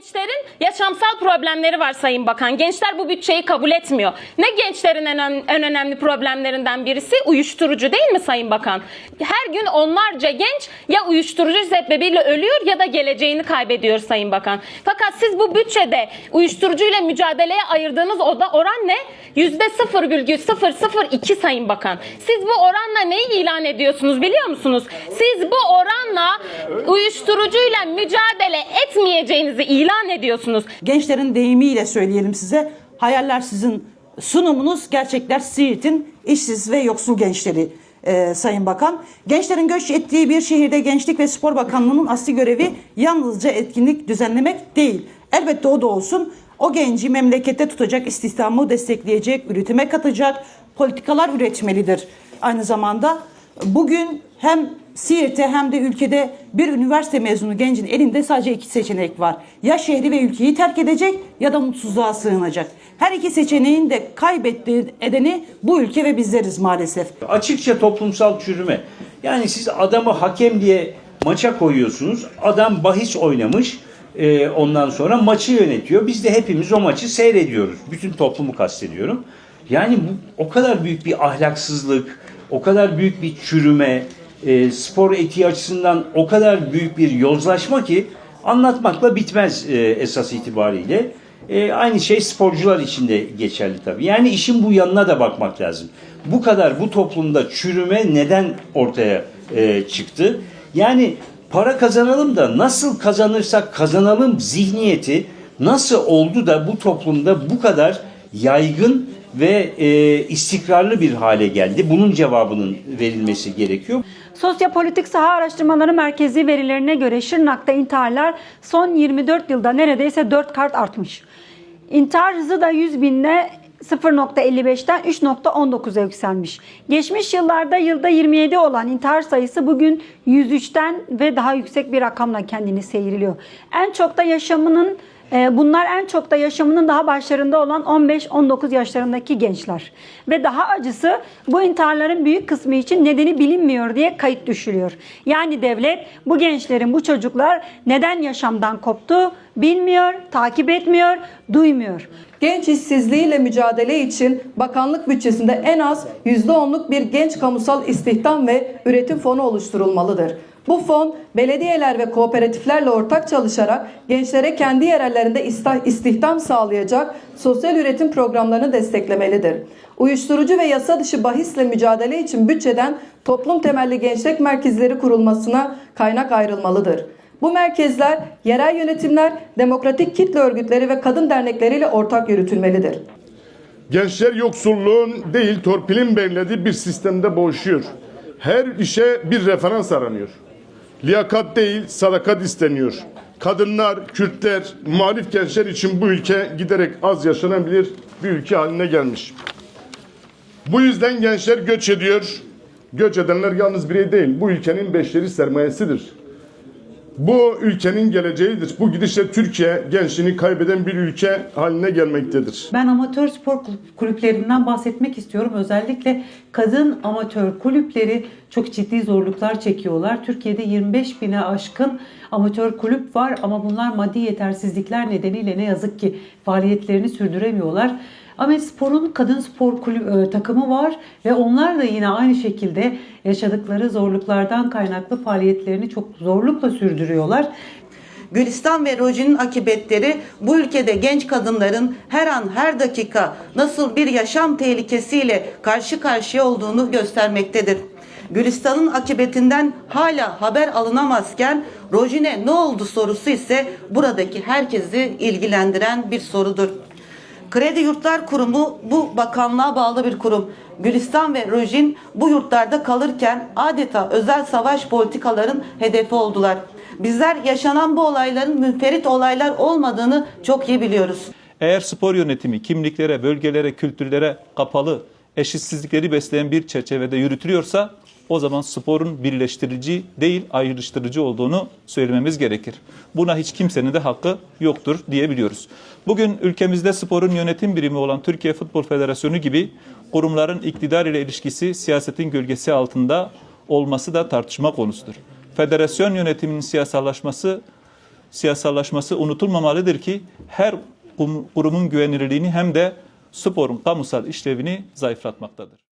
Gençlerin yaşamsal problemleri var Sayın Bakan. Gençler bu bütçeyi kabul etmiyor. Ne gençlerin en, ön- en önemli problemlerinden birisi uyuşturucu değil mi Sayın Bakan? Her gün onlarca genç ya uyuşturucu sebebiyle ölüyor ya da geleceğini kaybediyor Sayın Bakan. Fakat siz bu bütçede uyuşturucuyla mücadeleye ayırdığınız oda oran ne? Yüzde 0,002 Sayın Bakan. Siz bu oranla neyi ilan ediyorsunuz biliyor musunuz? Siz bu oranla uyuşturucuyla mücadele etmeyeceğinizi ilan ediyorsunuz. Gençlerin deyimiyle söyleyelim size. Hayaller sizin sunumunuz, gerçekler Siirt'in işsiz ve yoksul gençleri e, Sayın Bakan. Gençlerin göç ettiği bir şehirde Gençlik ve Spor Bakanlığı'nın asli görevi yalnızca etkinlik düzenlemek değil. Elbette o da olsun. O genci memlekette tutacak, istihdamı destekleyecek, üretime katacak politikalar üretmelidir. Aynı zamanda bugün hem Siirt'te hem de ülkede bir üniversite mezunu gencin elinde sadece iki seçenek var. Ya şehri ve ülkeyi terk edecek ya da mutsuzluğa sığınacak. Her iki seçeneğin de kaybettiği edeni bu ülke ve bizleriz maalesef. Açıkça toplumsal çürüme. Yani siz adamı hakem diye maça koyuyorsunuz. Adam bahis oynamış. E, ondan sonra maçı yönetiyor. Biz de hepimiz o maçı seyrediyoruz. Bütün toplumu kastediyorum. Yani bu o kadar büyük bir ahlaksızlık, o kadar büyük bir çürüme, e, spor etiği açısından o kadar büyük bir yozlaşma ki anlatmakla bitmez e, esas itibariyle. E, aynı şey sporcular için de geçerli tabii. Yani işin bu yanına da bakmak lazım. Bu kadar bu toplumda çürüme neden ortaya e, çıktı? Yani para kazanalım da nasıl kazanırsak kazanalım zihniyeti nasıl oldu da bu toplumda bu kadar yaygın ve e, istikrarlı bir hale geldi? Bunun cevabının verilmesi gerekiyor. Sosyopolitik Saha Araştırmaları Merkezi verilerine göre Şırnak'ta intiharlar son 24 yılda neredeyse 4 kart artmış. İntihar hızı da 100 binde 0.55'ten 3.19'a yükselmiş. Geçmiş yıllarda yılda 27 olan intihar sayısı bugün 103'ten ve daha yüksek bir rakamla kendini seyirliyor. En çok da yaşamının e, Bunlar en çok da yaşamının daha başlarında olan 15-19 yaşlarındaki gençler. Ve daha acısı bu intiharların büyük kısmı için nedeni bilinmiyor diye kayıt düşürüyor. Yani devlet bu gençlerin, bu çocuklar neden yaşamdan koptu bilmiyor, takip etmiyor, duymuyor. Genç işsizliğiyle mücadele için bakanlık bütçesinde en az %10'luk bir genç kamusal istihdam ve üretim fonu oluşturulmalıdır. Bu fon belediyeler ve kooperatiflerle ortak çalışarak gençlere kendi yerellerinde istihdam sağlayacak sosyal üretim programlarını desteklemelidir. Uyuşturucu ve yasa dışı bahisle mücadele için bütçeden toplum temelli gençlik merkezleri kurulmasına kaynak ayrılmalıdır. Bu merkezler yerel yönetimler, demokratik kitle örgütleri ve kadın dernekleriyle ortak yürütülmelidir. Gençler yoksulluğun değil torpilin belirlediği bir sistemde boğuşuyor. Her işe bir referans aranıyor. Liyakat değil sadakat isteniyor. Kadınlar, Kürtler, muhalif gençler için bu ülke giderek az yaşanabilir bir ülke haline gelmiş. Bu yüzden gençler göç ediyor. Göç edenler yalnız birey değil. Bu ülkenin beşleri sermayesidir. Bu ülkenin geleceğidir. Bu gidişle Türkiye gençliğini kaybeden bir ülke haline gelmektedir. Ben amatör spor kulüp- kulüplerinden bahsetmek istiyorum. Özellikle kadın amatör kulüpleri çok ciddi zorluklar çekiyorlar. Türkiye'de 25 bine aşkın amatör kulüp var ama bunlar maddi yetersizlikler nedeniyle ne yazık ki faaliyetlerini sürdüremiyorlar. Ahmet Spor'un kadın spor kulüp e, takımı var ve onlar da yine aynı şekilde yaşadıkları zorluklardan kaynaklı faaliyetlerini çok zorlukla sürdürüyorlar. Gülistan ve Roji'nin akıbetleri bu ülkede genç kadınların her an her dakika nasıl bir yaşam tehlikesiyle karşı karşıya olduğunu göstermektedir. Gülistan'ın akıbetinden hala haber alınamazken Rojine ne oldu sorusu ise buradaki herkesi ilgilendiren bir sorudur. Kredi Yurtlar Kurumu bu bakanlığa bağlı bir kurum. Gülistan ve Rojin bu yurtlarda kalırken adeta özel savaş politikaların hedefi oldular. Bizler yaşanan bu olayların münferit olaylar olmadığını çok iyi biliyoruz. Eğer spor yönetimi kimliklere, bölgelere, kültürlere kapalı, eşitsizlikleri besleyen bir çerçevede yürütülüyorsa o zaman sporun birleştirici değil ayrıştırıcı olduğunu söylememiz gerekir. Buna hiç kimsenin de hakkı yoktur diyebiliyoruz. Bugün ülkemizde sporun yönetim birimi olan Türkiye Futbol Federasyonu gibi kurumların iktidar ile ilişkisi siyasetin gölgesi altında olması da tartışma konusudur. Federasyon yönetiminin siyasallaşması siyasallaşması unutulmamalıdır ki her kurum- kurumun güvenilirliğini hem de sporun kamusal işlevini zayıflatmaktadır.